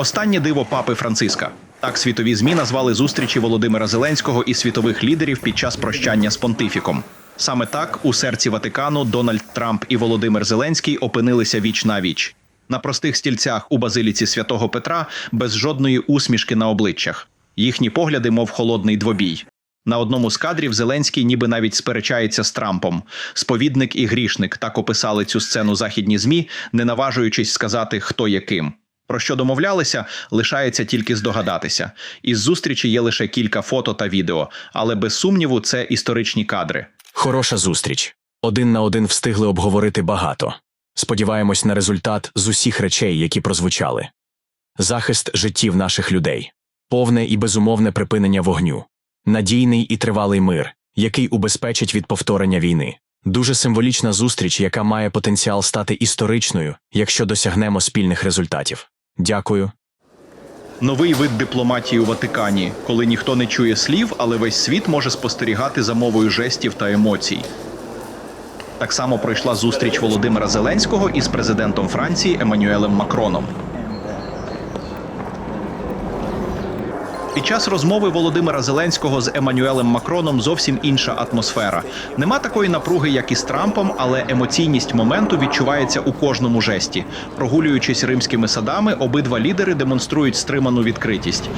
Останнє диво папи Франциска. Так світові змі назвали зустрічі Володимира Зеленського і світових лідерів під час прощання з понтифіком. Саме так у серці Ватикану Дональд Трамп і Володимир Зеленський опинилися віч на віч на простих стільцях у базиліці святого Петра без жодної усмішки на обличчях. Їхні погляди, мов холодний двобій. На одному з кадрів Зеленський ніби навіть сперечається з Трампом. Сповідник і грішник так описали цю сцену західні змі, не наважуючись сказати, хто є ким. Про що домовлялися, лишається тільки здогадатися. Із зустрічі є лише кілька фото та відео, але без сумніву це історичні кадри. Хороша зустріч. Один на один встигли обговорити багато. Сподіваємось на результат з усіх речей, які прозвучали. Захист життів наших людей, повне і безумовне припинення вогню, надійний і тривалий мир, який убезпечить від повторення війни. Дуже символічна зустріч, яка має потенціал стати історичною, якщо досягнемо спільних результатів. Дякую. Новий вид дипломатії у Ватикані, коли ніхто не чує слів, але весь світ може спостерігати за мовою жестів та емоцій. Так само пройшла зустріч Володимира Зеленського із президентом Франції Еммануелем Макроном. Під час розмови Володимира Зеленського з Еммануелем Макроном зовсім інша атмосфера. Нема такої напруги, як і з Трампом, але емоційність моменту відчувається у кожному жесті. Прогулюючись римськими садами, обидва лідери демонструють стриману відкритість.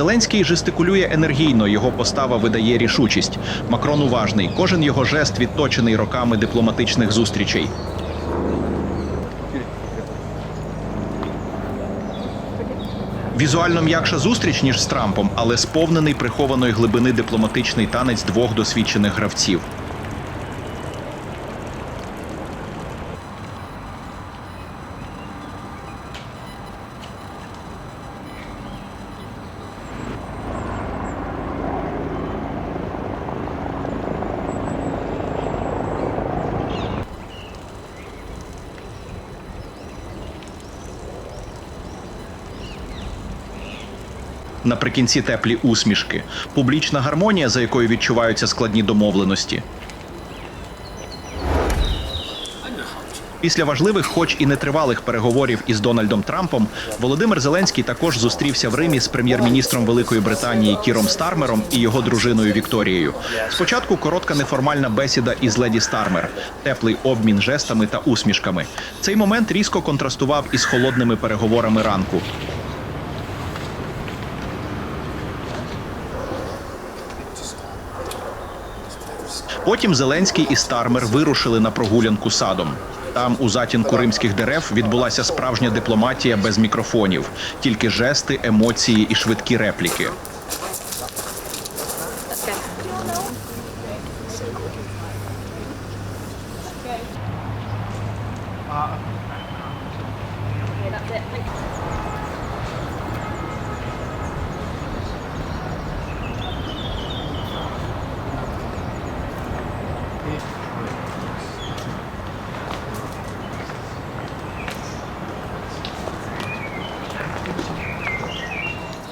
Зеленський жестикулює енергійно, його постава видає рішучість. Макрон уважний. Кожен його жест відточений роками дипломатичних зустрічей. Візуально м'якша зустріч ніж з Трампом, але сповнений прихованої глибини дипломатичний танець двох досвідчених гравців. Наприкінці теплі усмішки, публічна гармонія, за якою відчуваються складні домовленості. Після важливих, хоч і нетривалих переговорів із Дональдом Трампом, Володимир Зеленський також зустрівся в Римі з прем'єр-міністром Великої Британії Кіром Стармером і його дружиною Вікторією. Спочатку коротка неформальна бесіда із леді Стармер, теплий обмін жестами та усмішками. Цей момент різко контрастував із холодними переговорами ранку. Потім Зеленський і Стармер вирушили на прогулянку садом. Там, у затінку римських дерев, відбулася справжня дипломатія без мікрофонів, тільки жести, емоції і швидкі репліки.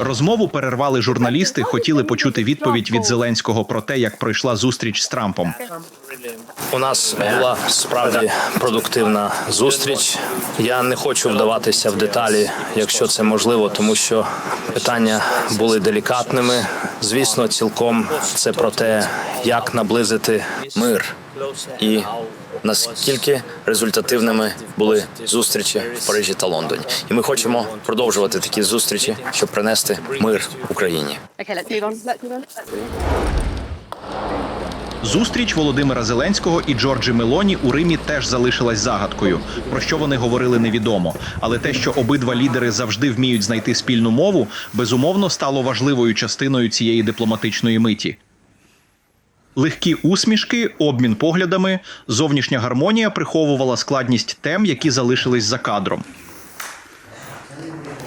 Розмову перервали журналісти, хотіли почути відповідь від Зеленського про те, як пройшла зустріч з Трампом. У нас була справді продуктивна зустріч. Я не хочу вдаватися в деталі, якщо це можливо, тому що питання були делікатними. Звісно, цілком це про те, як наблизити мир і наскільки результативними були зустрічі в Парижі та Лондоні. І ми хочемо продовжувати такі зустрічі, щоб принести мир Україні. Зустріч Володимира Зеленського і Джорджі Мелоні у Римі теж залишилась загадкою. Про що вони говорили, невідомо. Але те, що обидва лідери завжди вміють знайти спільну мову, безумовно стало важливою частиною цієї дипломатичної миті. Легкі усмішки, обмін поглядами, зовнішня гармонія приховувала складність тем, які залишились за кадром.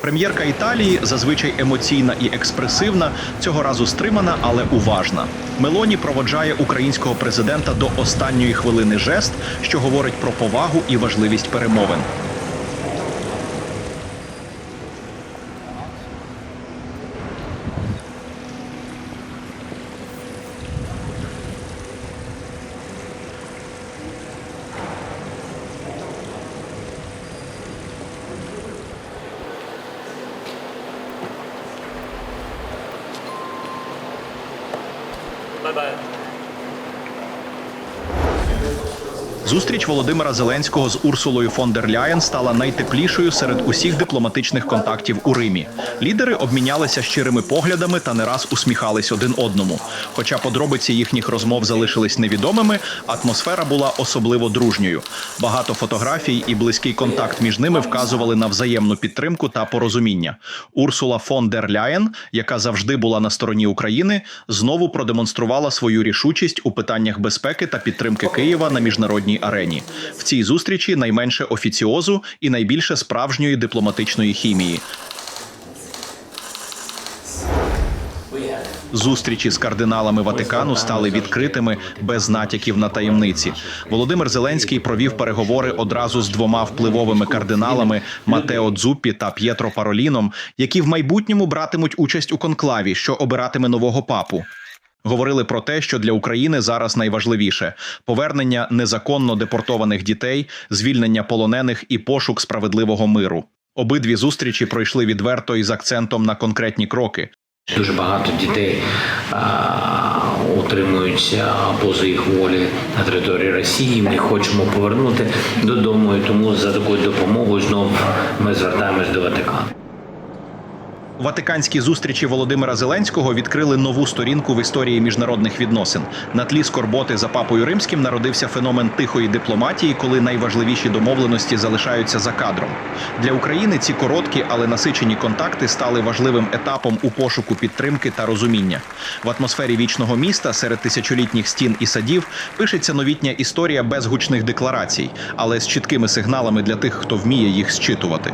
Прем'єрка Італії зазвичай емоційна і експресивна, цього разу стримана, але уважна. Мелоні проводжає українського президента до останньої хвилини жест, що говорить про повагу і важливість перемовин. Зустріч Володимира Зеленського з Урсулою фон дер Ляєн стала найтеплішою серед усіх дипломатичних контактів у Римі. Лідери обмінялися щирими поглядами та не раз усміхались один одному. Хоча подробиці їхніх розмов залишились невідомими, атмосфера була особливо дружньою. Багато фотографій і близький контакт між ними вказували на взаємну підтримку та порозуміння. Урсула фон дер Ляєн, яка завжди була на стороні України, знову продемонструвала свою рішучість у питаннях безпеки та підтримки Києва на міжнародній арені. В цій зустрічі найменше офіціозу і найбільше справжньої дипломатичної хімії. Зустрічі з кардиналами Ватикану стали відкритими без натяків на таємниці. Володимир Зеленський провів переговори одразу з двома впливовими кардиналами Матео Дзуппі та П'єтро Пароліном, які в майбутньому братимуть участь у конклаві, що обиратиме нового папу. Говорили про те, що для України зараз найважливіше повернення незаконно депортованих дітей, звільнення полонених і пошук справедливого миру. Обидві зустрічі пройшли відверто і з акцентом на конкретні кроки. Дуже багато дітей а, утримуються поза їх волі на території Росії. Ми хочемо повернути додому. І тому за такою допомогою знов ми звертаємось до Ватикану. Ватиканські зустрічі Володимира Зеленського відкрили нову сторінку в історії міжнародних відносин. На тлі скорботи за папою римським народився феномен тихої дипломатії, коли найважливіші домовленості залишаються за кадром. Для України ці короткі, але насичені контакти стали важливим етапом у пошуку підтримки та розуміння. В атмосфері вічного міста серед тисячолітніх стін і садів пишеться новітня історія без гучних декларацій, але з чіткими сигналами для тих, хто вміє їх зчитувати.